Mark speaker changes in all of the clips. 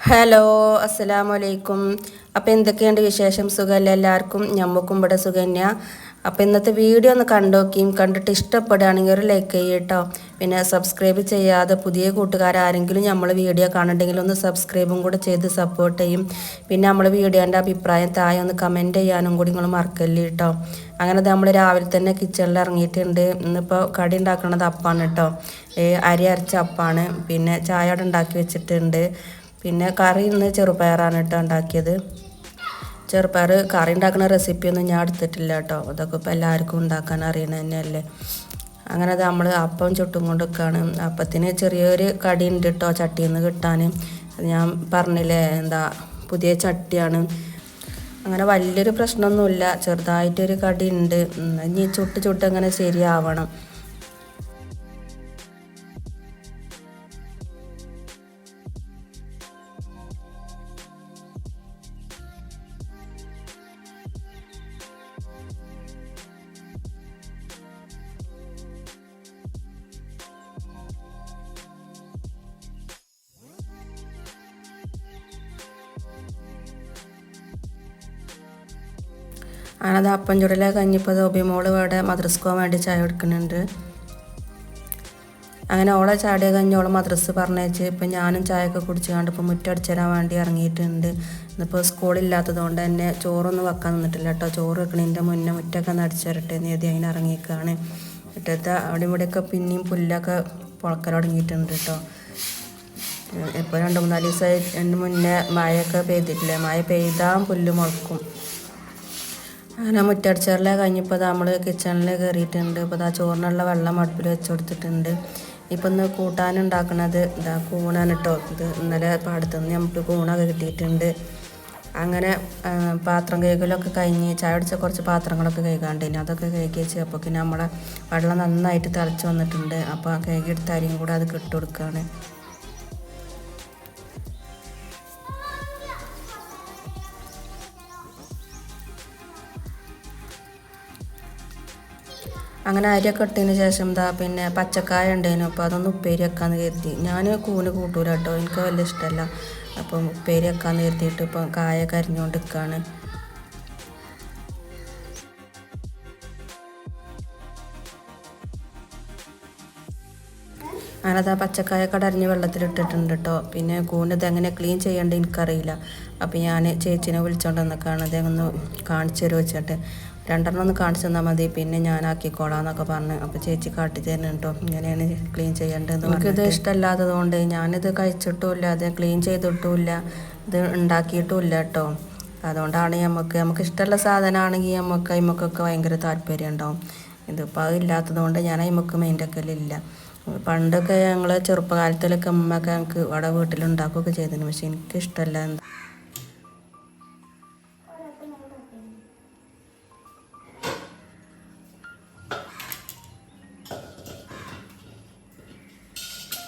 Speaker 1: Hello അസ്സലാമു അലൈക്കും അപ്പോൾ എന്തൊക്കെയുണ്ട് വിശേഷം? സുഖമല്ല എല്ലാവർക്കും? ഞമ്മക്കും ഇവിടെ സുഖന്യ അപ്പോൾ ഇന്നത്തെ വീഡിയോ ഒന്ന് കണ്ടോക്കിയും കണ്ടിട്ട് ഇഷ്ടപ്പെടുകയാണെങ്കിൽ ഒരു ലൈക്ക് ചെയ്യട്ടോ. പിന്നെ സബ്സ്ക്രൈബ് ചെയ്യാതെ പുതിയ കൂട്ടുകാരാരെങ്കിലും നമ്മൾ വീഡിയോ കാണണ്ടെങ്കിൽ ഒന്ന് സബ്സ്ക്രൈബും കൂടെ ചെയ്ത് സപ്പോർട്ട് ചെയ്യും. പിന്നെ നമ്മൾ വീഡിയോന്റെ അഭിപ്രായം താഴെ ഒന്ന് കമന്റ് ചെയ്യാനും കൂടി നിങ്ങൾ മറക്കല്ലേ കേട്ടോ. അങ്ങനെ നമ്മൾ രാവിലെ തന്നെ കിച്ചണിൽ ഇറങ്ങിയിട്ടുണ്ട്. ഇന്നിപ്പോൾ കടി ഉണ്ടാക്കുന്നത് അപ്പാണ് കേട്ടോ. അരി അരച്ച അപ്പാണ്. പിന്നെ ചായ അവിടെ ഉണ്ടാക്കി വെച്ചിട്ടുണ്ട്. പിന്നെ കറി ഇന്ന് ചെറുപയറാണ് കേട്ടോ ഉണ്ടാക്കിയത്. ചെറുപയർ കറി ഉണ്ടാക്കുന്ന റെസിപ്പിയൊന്നും ഞാൻ എടുത്തിട്ടില്ല കേട്ടോ. അതൊക്കെ ഇപ്പോൾ എല്ലാവർക്കും ഉണ്ടാക്കാൻ അറിയണ തന്നെയല്ലേ. അങ്ങനെ അത് നമ്മൾ അപ്പം ചുട്ടും കൊണ്ട് അപ്പത്തിന് ചെറിയൊരു കടി ഉണ്ട് കേട്ടോ ചട്ടിയിൽ നിന്ന് കിട്ടാൻ ഞാൻ പറഞ്ഞില്ലേ എന്താ പുതിയ ചട്ടിയാണ്. അങ്ങനെ വലിയൊരു പ്രശ്നമൊന്നുമില്ല. ചെറുതായിട്ടൊരു കടി ഉണ്ട്. ഇനി ചുട്ട് ചുട്ട് അങ്ങനെ ശരിയാവണം. അങ്ങനെ അപ്പം ചുടലെ കഴിഞ്ഞപ്പോൾ ഒബിമോൾ ഇവിടെ മദ്രസ് പോകാൻ വേണ്ടി ചായ എടുക്കുന്നുണ്ട് അങ്ങനെ ഓളെ ചാടിയ കഴിഞ്ഞ് ഓളെ മദ്രസ് പറഞ്ഞേച്ച് ഇപ്പം ഞാനും ചായയൊക്കെ കുടിച്ച് കണ്ട് ഇപ്പോൾ മുറ്റടിച്ചു തരാൻ വേണ്ടി ഇറങ്ങിയിട്ടുണ്ട്. ഇന്നിപ്പോൾ സ്കൂളില്ലാത്തത് കൊണ്ട് തന്നെ ചോറൊന്നും വെക്കാൻ നിന്നിട്ടില്ല കേട്ടോ. ചോറ് വെക്കണതിന്റെ മുന്നേ മുറ്റൊക്കെ ഒന്ന് അടിച്ചു തരട്ടെ എന്ന് കരുതി അതിന് ഇറങ്ങിയേക്കാണ് മുറ്റത്ത് അവിടെ ഇവിടെയൊക്കെ പിന്നെയും പുല്ലൊക്കെ പുളക്കൽ തുടങ്ങിയിട്ടുണ്ട് കേട്ടോ. ഇപ്പോൾ രണ്ട് മൂന്നാൽ ദിവസമായി അതിന് മുന്നേ മഴയൊക്കെ പെയ്തിട്ടില്ലേ? മഴ പെയ്താൽ പുല്ല് മുളക്കും. അങ്ങനെ മുറ്റടിച്ചാറിലെ കഴിഞ്ഞപ്പോൾ നമ്മൾ കിച്ചണിൽ കയറിയിട്ടുണ്ട് ഇപ്പോൾ ആ ചോറിനുള്ള വെള്ളം അടുപ്പിൽ വെച്ച് കൊടുത്തിട്ടുണ്ട് ഇപ്പം ഒന്ന് കൂട്ടാനുണ്ടാക്കണത് ഇതാ കൂണാണ് കേട്ടോ ഇത് ഇന്നലെ പാടത്തു നിന്ന് നമുക്ക് കൂണൊക്കെ കിട്ടിയിട്ടുണ്ട്. അങ്ങനെ പാത്രം കഴുകലൊക്കെ കഴിഞ്ഞ് ചായ അടിച്ച കുറച്ച് പാത്രങ്ങളൊക്കെ കഴുകാണ്ട് ഇനി അതൊക്കെ കഴുകി വെച്ച് അപ്പോൾ നമ്മളെ വെള്ളം നന്നായിട്ട് തിളച്ച് വന്നിട്ടുണ്ട്. അപ്പോൾ ആ കഴുകിയെടുത്ത അരിയും കൂടെ അത് കിട്ടു അങ്ങനെ അരിയൊക്കെ ഇട്ടതിന് ശേഷം എന്താ പിന്നെ പച്ചക്കായ ഉണ്ടായിരുന്നു അപ്പോൾ അതൊന്ന് ഉപ്പേരി വെക്കാമെന്ന് കരുതി. ഞാൻ കൂന് കൂട്ടൂല കേട്ടോ എനിക്ക് വലിയ ഇഷ്ടമല്ല അപ്പം ഉപ്പേരി വെക്കാമെന്ന് കരുതിയിട്ട് ഇപ്പം കായ കരിഞ്ഞുകൊണ്ട് നിൽക്കുകയാണ് അങ്ങനെ ആ പച്ചക്കായ കടരിഞ്ഞ് വെള്ളത്തിലിട്ടിട്ടുണ്ട് കേട്ടോ പിന്നെ കൂന് ഇതെങ്ങനെ ക്ലീൻ ചെയ്യേണ്ടത് എനിക്കറിയില്ല. അപ്പോൾ ഞാൻ ചേച്ചിനെ വിളിച്ചോണ്ട് വന്നൊക്കെയാണ് ഇതെങ്ങനെ കാണിച്ചു തരുമോ വെച്ചിട്ട്. രണ്ടെണ്ണം ഒന്ന് കാണിച്ചു തന്നാൽ മതി. പിന്നെ ഞാൻ ആക്കിക്കോളാം എന്നൊക്കെ പറഞ്ഞു. അപ്പോൾ ചേച്ചി കാട്ടി തരണം കേട്ടോ ഇങ്ങനെയാണ് ക്ലീൻ ചെയ്യേണ്ടത് എനിക്കിത് ഇഷ്ടമല്ലാത്തത് കൊണ്ട് ഞാനിത് കഴിച്ചിട്ടുമില്ല അത് ക്ലീൻ ചെയ്തിട്ടുമില്ല ഇത് ഉണ്ടാക്കിയിട്ടുമില്ല കേട്ടോ അതുകൊണ്ടാണ് നമുക്ക് നമുക്ക് ഇഷ്ടമുള്ള സാധനമാണെങ്കിൽ നമുക്ക് അതിമക്കൊക്കെ ഭയങ്കര താല്പര്യം ഉണ്ടാവും. ഇതിപ്പോൾ അത് ഇല്ലാത്തത് കൊണ്ട് ഞാൻ അതിമക്ക് മൈൻഡക്കലില്ല പണ്ടൊക്കെ ഞങ്ങൾ ചെറുപ്പകാലത്തിലൊക്കെ അമ്മയൊക്കെ ഞങ്ങൾക്ക് ഇവിടെ വീട്ടിലുണ്ടാക്കുകയൊക്കെ ചെയ്തിരുന്നു. പക്ഷെ എനിക്കിഷ്ടമല്ല എന്താ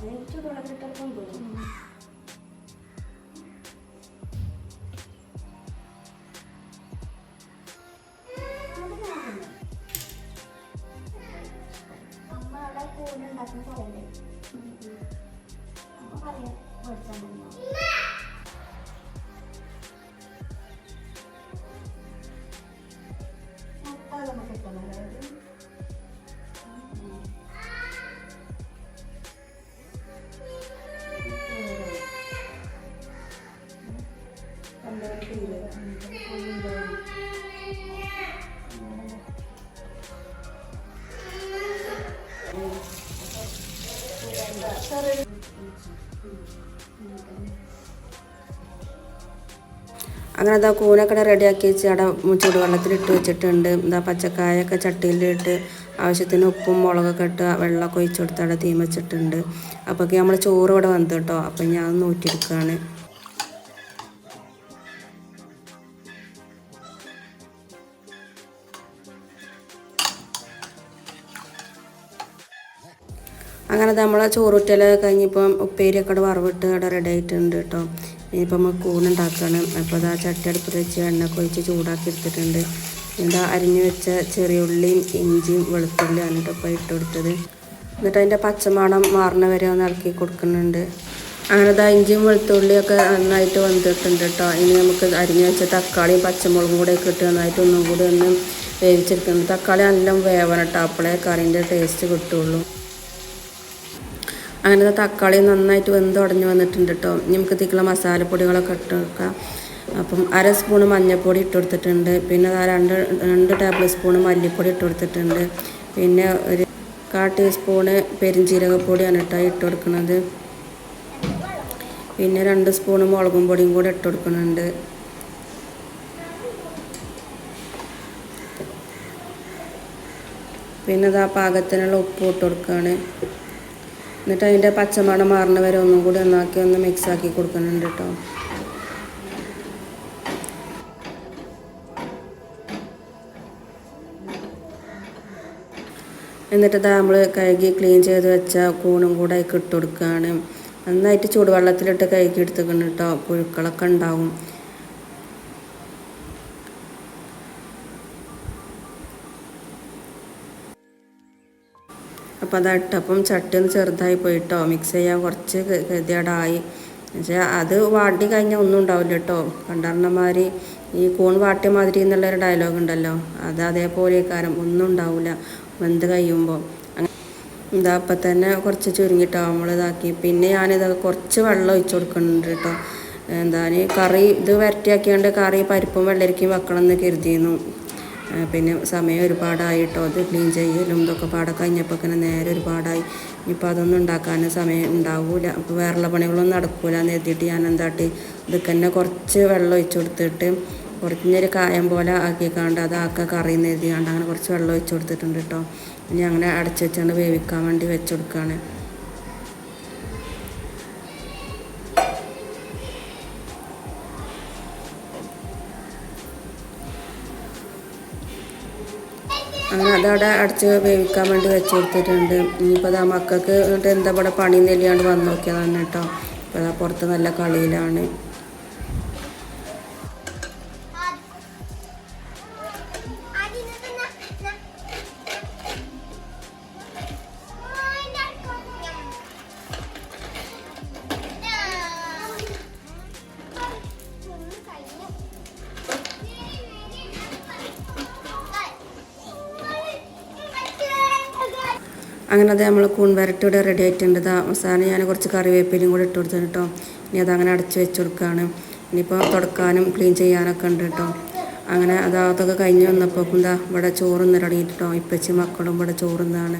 Speaker 1: 아니, 유튜브라 그랬던 분도. അങ്ങനെ അതാ കൂനൊക്കെ റെഡിയാക്കി വെച്ച് അവിടെ ചൂടുവെള്ളത്തിൽ ഇട്ട് വെച്ചിട്ടുണ്ട്. എന്താ പച്ചക്കായൊക്കെ ചട്ടിയിലിട്ട് ആവശ്യത്തിന് ഉപ്പും മുളകൊക്കെ ഇട്ട് വെള്ളമൊക്കെ ഒഴിച്ചു കൊടുത്ത് അവിടെ തീം വെച്ചിട്ടുണ്ട്. അപ്പോഴേക്ക് നമ്മൾ ചോറ് ഇവിടെ വന്നു കേട്ടോ. അപ്പം ഞാൻ നൂറ്റിയെടുക്കുകയാണ് അങ്ങനെ നമ്മൾ ചോറൂറ്റൽ കഴിഞ്ഞിപ്പം ഉപ്പേരിയൊക്കെ വറവിട്ട് അവിടെ റെഡി ആയിട്ടുണ്ട് കേട്ടോ. ഇനിയിപ്പോൾ നമ്മൾ കൂണുണ്ടാക്കണം. അപ്പോൾ അതാ ചട്ടി അടുപ്പിൽ വെച്ച് എണ്ണ കൊഴിച്ച് ചൂടാക്കി എടുത്തിട്ടുണ്ട്. എന്താ അരിഞ്ഞു വെച്ച ചെറിയ ഉള്ളിയും ഇഞ്ചിയും വെളുത്തുള്ളിയാണ് കേട്ടോ ഇപ്പോൾ ഇട്ട് കൊടുത്തത്. എന്നിട്ട് അതിന്റെ പച്ചമാണം മാറണ വരെ ഒന്ന് ഇളക്കി കൊടുക്കുന്നുണ്ട്. അങ്ങനെ ദാ ഇഞ്ചിയും വെളുത്തുള്ളിയൊക്കെ നന്നായിട്ട് വന്നിട്ടുണ്ട് കേട്ടോ. ഇനി നമുക്ക് അരിഞ്ഞു വെച്ച തക്കാളിയും പച്ചമുളകും കൂടെ ഒക്കെ ഇട്ട് നന്നായിട്ട് ഒന്നും കൂടി ഒന്ന് വേവിച്ചെടുക്കുന്നുണ്ട് തക്കാളി നല്ല വേവണം കേട്ടോ. അപ്പോഴേ കറിന്റെ ടേസ്റ്റ് കിട്ടുള്ളൂ. അങ്ങനെ ദാ തക്കാളി നന്നായിട്ട് വെന്ത് ഉടഞ്ഞു വന്നിട്ടുണ്ട് കേട്ടോ നമുക്ക് തിക്കുള്ള മസാലപ്പൊടികളൊക്കെ ഇട്ട് വെക്കാം അപ്പം അര സ്പൂൺ മഞ്ഞൾപ്പൊടി ഇട്ട് കൊടുത്തിട്ടുണ്ട്. പിന്നെ രണ്ട് രണ്ട് ടേബിൾ സ്പൂൺ മല്ലിപ്പൊടി ഇട്ട് കൊടുത്തിട്ടുണ്ട്. പിന്നെ ഒരു കാ ടീസ്പൂണ് പെരുംജീരകപ്പൊടിയാണ് കേട്ടോ ഇട്ട് കൊടുക്കുന്നത്. പിന്നെ രണ്ട് സ്പൂണ് മുളകും പൊടിയും കൂടെ ഇട്ട് കൊടുക്കുന്നുണ്ട്. പിന്നെ ഇതാ പാകത്തിനുള്ള ഉപ്പ് ഇട്ട് കൊടുക്കുകയാണ് എന്നിട്ട് അതിന്റെ പച്ചമണം മാറുന്ന വരെ ഒന്നും കൂടി ഒന്നാക്കി ഒന്ന് മിക്സ് ആക്കി കൊടുക്കുന്നുണ്ട് കേട്ടോ. എന്നിട്ട് നമ്മൾ കഴുകി ക്ലീൻ ചെയ്ത് വെച്ച കൂണും കൂടെ ഇട്ട് കൊടുക്കുകയാണ് നന്നായിട്ട് ചൂടുവെള്ളത്തിലിട്ട് കഴുകി എടുത്തുക്കണം കേട്ടോ. പുഴുക്കളൊക്കെ ഉണ്ടാവും. അപ്പോൾ അത് ഇട്ടപ്പം ചട്ടി ഒന്ന് ചെറുതായി പോയിട്ടോ. മിക്സ് ചെയ്യാൻ കുറച്ച് ഗതികേടായി. പക്ഷേ അത് വാട്ടി കഴിഞ്ഞാൽ ഒന്നും ഉണ്ടാവില്ല കേട്ടോ. പണ്ടാറിനമാതിരി ഈ കൂൺ വാട്ടിയ മാതിരി എന്നുള്ളൊരു ഡയലോഗ് ഉണ്ടല്ലോ. അത് അതേപോലെ കാരം ഒന്നും ഉണ്ടാവില്ല വെന്ത് കഴിയുമ്പോൾ ഇതാ അപ്പം തന്നെ കുറച്ച് ചുരുങ്ങിട്ടോ നമ്മൾ ഇതാക്കി. പിന്നെ ഞാനിത് കുറച്ച് വെള്ളം ഒഴിച്ചു കൊടുക്കുന്നുണ്ട് കേട്ടോ. എന്താണ് കറി ഇത് വരട്ടിയാക്കിയാണ്ട് കറി പരിപ്പും വെള്ളരിക്കും വെക്കണം എന്ന് കരുതിയിരുന്നു. പിന്നെ സമയം ഒരുപാടായിട്ടോ അത് ക്ലീൻ ചെയ്യലും ഇതൊക്കെ പാടെ കഴിഞ്ഞപ്പോൾ തന്നെ നേരെ ഒരുപാടായി. ഇനിയിപ്പോൾ അതൊന്നും ഉണ്ടാക്കാൻ സമയം ഉണ്ടാവില്ല അപ്പോൾ വേറെയുള്ള പണികളൊന്നും നടക്കൂല എന്ന് എഴുതിയിട്ട് ഞാൻ എന്താട്ടി ഇതൊക്കെ തന്നെ കുറച്ച് വെള്ളം ഒഴിച്ചു കൊടുത്തിട്ട് കുറഞ്ഞൊരു കായം പോലെ ആക്കിക്കാണ്ട് അതാക്ക കറിന്ന് എഴുതിയാണ്ട് അങ്ങനെ കുറച്ച് വെള്ളം ഒഴിച്ചു കൊടുത്തിട്ടുണ്ട് കേട്ടോ ഇനി അങ്ങനെ അടച്ചു വെച്ചാണ്ട് വേവിക്കാൻ വേണ്ടി വെച്ചു കൊടുക്കുകയാണ് അങ്ങനെ അതവിടെ അടച്ച് വേവിക്കാൻ വേണ്ടി വെച്ച് കൊടുത്തിട്ടുണ്ട്. ഇനിയിപ്പോൾ അതാ മക്കൾക്ക് എന്നിട്ട് എന്താ ഇവിടെ പണി നെല്ലിയാണ്ട് വന്ന് നോക്കിയതാണ് കേട്ടോ. ഇപ്പോൾ അതാ പുറത്ത് നല്ല കളിയിലാണ്. അങ്ങനെ അത് നമ്മൾ കൂൺ വരട്ടി ഇവിടെ റെഡി ആയിട്ടുണ്ട്. അവസാനം ഞാൻ കുറച്ച് കറിവേപ്പിലും കൂടി ഇട്ട് കൊടുത്തു കേട്ടോ ഇനി അതങ്ങനെ അടച്ച് വെച്ച് കൊടുക്കുകയാണ് ഇനിയിപ്പോൾ തുടക്കാനും ക്ലീൻ ചെയ്യാനൊക്കെ ഉണ്ട് കേട്ടോ അങ്ങനെ അത് അതൊക്കെ കഴിഞ്ഞ് വന്നപ്പോൾ എന്താ ഇവിടെ ചോറുന്ന് തുടങ്ങിയിട്ടോ ഇപ്പച്ചി മക്കളും ഇവിടെ ചോറുന്നാണ്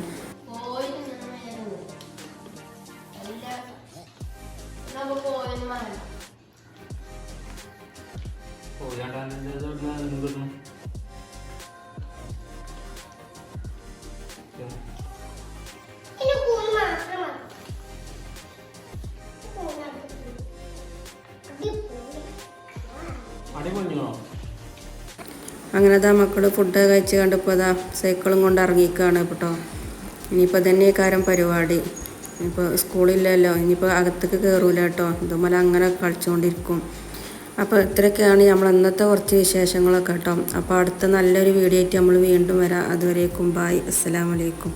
Speaker 1: അങ്ങനെ അതാ മക്കൾ ഫുഡ് കഴിച്ച് കണ്ടപ്പോൾ അതാ സൈക്കിളും കൊണ്ട് ഇറങ്ങിക്കുകയാണ് കേട്ടോ. ഇനിയിപ്പോൾ തന്നെ കാരം പരിപാടി. ഇനിയിപ്പോൾ സ്കൂളില്ലല്ലോ ഇനിയിപ്പോൾ അകത്തേക്ക് കയറൂല കേട്ടോ. ഇതുപോലെ അങ്ങനെ കളിച്ചുകൊണ്ടിരിക്കും അപ്പോൾ ഇത്രയൊക്കെയാണ് നമ്മൾ ഇന്നത്തെ കുറച്ച് വിശേഷങ്ങളൊക്കെ കേട്ടോ. അപ്പോൾ അടുത്ത നല്ലൊരു വീഡിയോ ആയിട്ട് നമ്മൾ വീണ്ടും വരാം. അതുവരേക്കും ബായ് അസ്സലാമലൈക്കും